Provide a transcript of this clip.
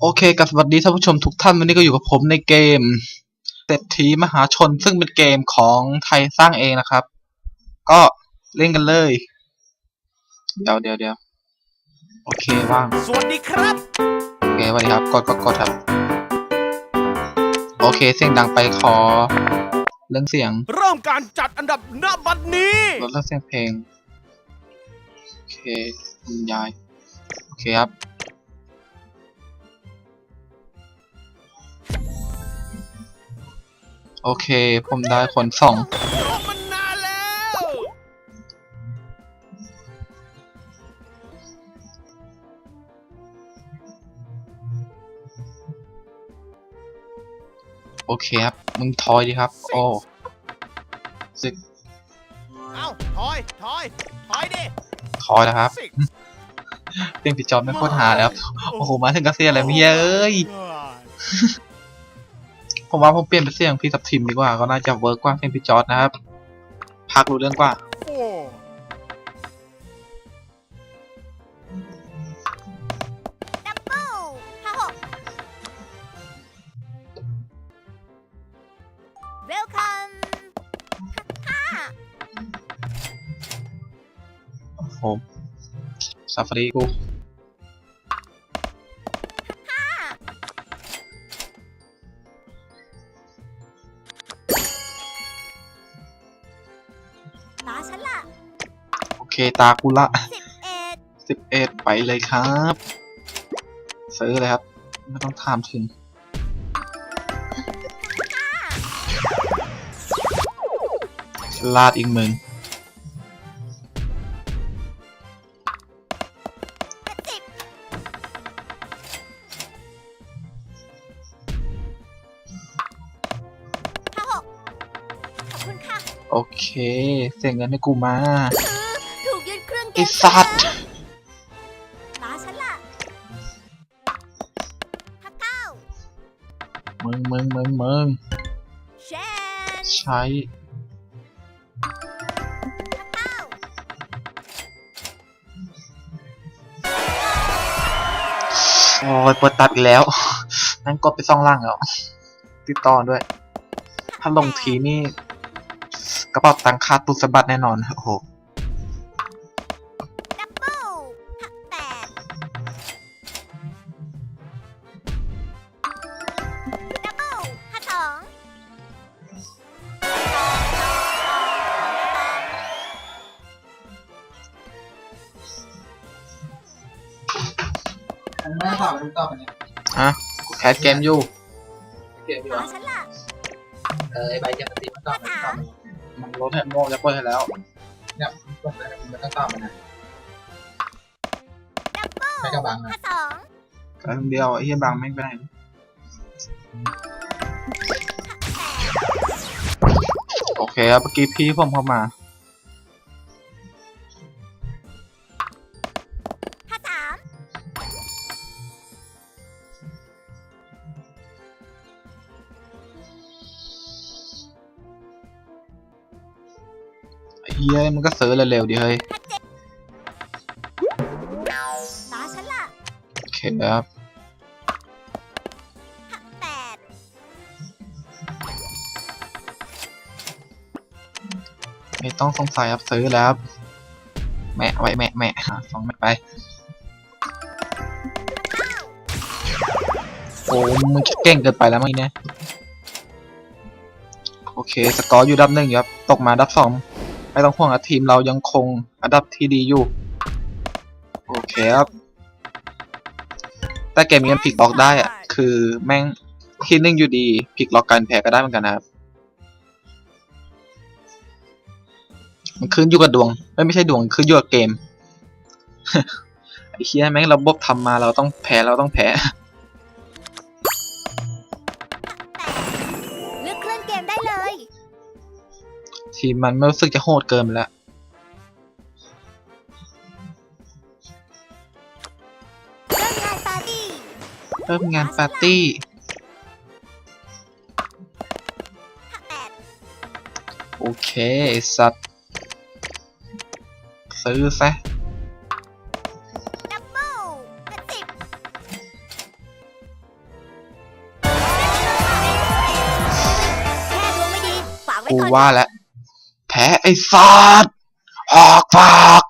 โอเคกับสวัสดีท่านผู้ชมทุกท่านวันนี้ก็อยู่กับผมในเกมเศรษฐีมหาชนซึ่งเป็นเกมของไทยสร้างเองนะครับ ก็เล่นกันเลย เดี๋ยวเดี๋ยวเดี๋ยวโอเคว่าง สวัสดีครับโอเคสวัสดีครับกดกดกดครับ โอเคเสียงดังไปขอ เรื่องเสียงเริ่มการจัดอันดับณบัดนี้ลดเรื่องเสียงเพลงโอเคคุณยายโอเคครับ โอเค ผมได้คนสองรอมันนานแล้ว โอเคครับ มึงทอยดีครับ โอ้สึกเอ้าถอยถอยถอยดิ ทอยแล้วครับสิเสียงพี่จอมไม่โคตรหาแล้วครับโอ้โห มาถึงกระเซียนแล้วเมียเอ้ย ผมว่าผมเปลี่ยนเป็นเสียงพี่ทับทิมดีกว่าก็น่าจะเวิร์กกว่าเสียงพี่จอร์ดนะครับ พักรู้เรื่องกว่าโอ้ดับเบิลห้าหก Welcome ห้าโอ้โหซาฟารีกู ตาฉันล่ะโอเคตากูละสิบเอ็ดสิบเอ็ดไปเลยครับซื้อเลยครับ ไม่ต้องถามถึงลาดอีกมึง โอเค เสียเงินให้กูมา ถูกยึดเครื่องเกไอ้มสัตว์ ตาฉันล่ะห้าเก้ามึงมึงมึงมึงเชนใช้ห้าเก้าโอ้ยเปิดตัดอีกแล้ว นั่นกดไปซ่องล่างแล้ว ติดต่อด้วย ถ้าลงทีนี่ กระเป๋าตังค์คาดตุสะบัดแน่นอนโอ้โหดับเบิลห้าแปดดับเบิลห้าสองไม่ได้ตอบไม่ตอบอันนี้อะกูแคสเกมอยู่เกี่ยวอยู่ตาฉันล่ะเออไอ้ใบเกมตีมันตอบมันตอบ มันลดให้โมจะเปิดให้แล้วเนี่ยกดแลยมันต้องตามมันนะดับเบิลไม่กระบังนะสองแต่คนเดียวไอ้เฮียบังไม่ไปไหนโอเคครับเมื่อกี้พี่ผมเข้ามา เฮียมันก็เสือเร็วๆดิเฮ้ยตาฉันล่ะโอเคครับห้าแปดไม่ต้องสงสัยครับซื้อแล้วครับแม่ไว้แม่แม่หาสองแม่ไปโอ้มึงเก่งเกินไปแล้วมั้งเนี่ยโอเค สกอร์อยู่อันดับหนึ่งอยู่ครับ ตกมาอันดับสอง ไม่ต้องห่วงครับทีมเรายังคงอันดับที่ดีอยู่ โอเคครับ แต่เกมนี้มันพลิกล็อกได้อะคือแม่งที่หนึ่งอยู่ดีพลิกล็อกการแพ้ก็ได้เหมือนกันนะครับมันขึ้นอยู่กับดวงเอ้ยไม่ใช่ดวงขึ้นอยู่กับเกมไอ้เชี่ยแม่งระบบทำมาเราต้องแพ้เราต้องแพ้ ทีมมันไม่รู้สึกจะโหดเกินแล้ว เริ่มงานปาร์ตี้ โอเค สัตว์ ซื้อซะูว่าแล้ว ไอ้สัตว์ออกฝาก